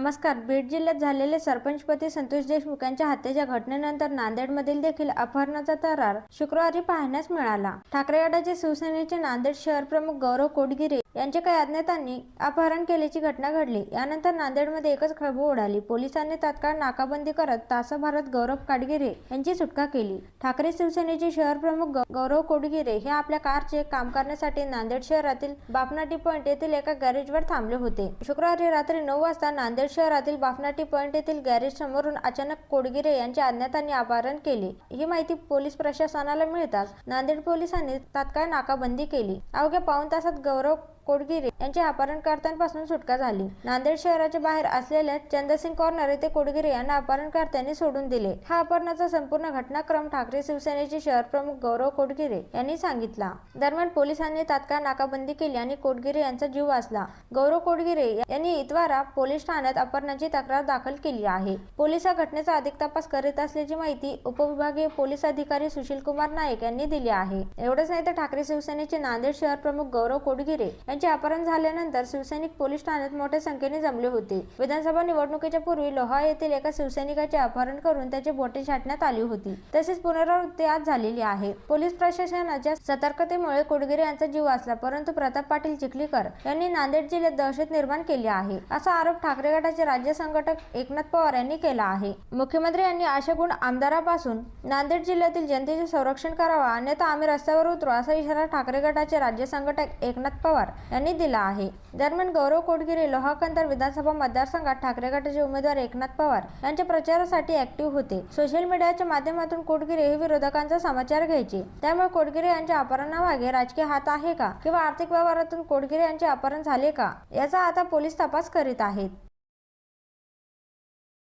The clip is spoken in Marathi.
नमस्कार. बीड जिल्ह्यात झालेले सरपंचपती संतोष देशमुख यांच्या हत्येच्या घटनेनंतर नांदेडमधील देखील अपहरणाचा तरार शुक्रवारी पाहण्यास मिळाला. ठाकरे गटाचे शिवसेनेचे नांदेड शहर प्रमुख गौरव कोटगिरे यांचे काही अज्ञातांनी अपहरण केल्याची घटना घडली. यानंतर नांदेडमध्ये एकच खळबळ उडाली. पोलिसांनी तात्काळ नाकाबंदी करत तासाभरात गौरव काडगिरे यांची सुटका केली. ठाकरे शिवसेनेचे शहर प्रमुख गौरव कोडगिरे हे आपल्या कारचे काम करण्यासाठी नांदेड शहरातील बापनाटी पॉइंट येथील एका गॅरेजवर थांबले होते. शुक्रवारी रात्री नऊ वाजता नांदेड शहरातील बाफनाटी पॉइंट येथील गॅरेज समोरून अचानक कोडगिरे यांच्या अज्ञातांनी अपहरण केले. ही माहिती पोलीस प्रशासनाला मिळताच नांदेड पोलिसांनी तात्काळ नाकाबंदी केली. अवघ्या पाऊण तासात गौरव कोडगिरे यांच्या अपहरणकर्त्यांपासून सुटका झाली. नांदेड शहराच्या बाहेर असलेल्या चंद्रसिंग कॉर्नर येथे कोडगिरे यांना अपहरणकर्त्यांनी सोडून दिले. हा अपहरणाचा संपूर्ण घटनाक्रम ठाकरे शिवसेनेचे शहर प्रमुख गौरव कोडगिरे यांनी सांगितला. दरम्यान पोलिसांनी तात्काळ नाकाबंदी केली आणि कोडगिरे यांचा जीव वाचला. गौरव कोडगिरे यांनी इतवारा पोलीस ठाण्यात अपहरणाची तक्रार दाखल केली आहे. पोलीस या घटनेचा अधिक तपास करीत असल्याची माहिती उपविभागीय पोलीस अधिकारी सुशील कुमार नाईक यांनी दिली आहे. एवढंच नाही तर ठाकरे शिवसेनेचे नांदेड शहर प्रमुख गौरव कोडगिरे यांचे यांचे अपहरण झाल्यानंतर शिवसैनिक पोलीस ठाण्यात मोठ्या संख्येने जमले होते. विधानसभा निवडणुकीच्या पूर्वी लोहा येथील एका शिवसैनिकाचे अपहरण करून त्याची बोटे छाटण्यात आली होती. तसेच पुनरावृत्ती आज झालेली आहे. पोलीस प्रशासनाच्या सतर्कतेमुळे कुडगिरे यांचा जीव वाचला परंतु प्रताप पाटील चिखलीकर यांनी नांदेड जिल्ह्यात दहशत निर्माण केली आहे असा आरोप ठाकरे गटाचे राज्य संघटक एकनाथ पवार यांनी केला आहे. मुख्यमंत्री यांनी अशा गुण आमदारापासून नांदेड जिल्ह्यातील जनतेचे संरक्षण करावा अन्यथा आम्ही रस्त्यावर उतरू असा इशारा ठाकरे गटाचे राज्य संघटक एकनाथ पवार यांनी दिला आहे. दरम्यान गौरव कोटगिरे लोहाकंदर विधानसभा मतदारसंघात ठाकरे गटाचे उमेदवार एकनाथ पवार यांच्या प्रचारासाठी ऍक्टिव्ह होते. सोशल मीडियाच्या माध्यमातून कोटगिरे हे विरोधकांचा समाचार घ्यायचे. त्यामुळे कोटगिरे यांच्या अपहरणामागे राजकीय हात आहे का? किंवा आर्थिक व्यवहारातून कोटगिरे यांचे अपहरण झाले का? याचा आता पोलीस तपास करीत आहेत.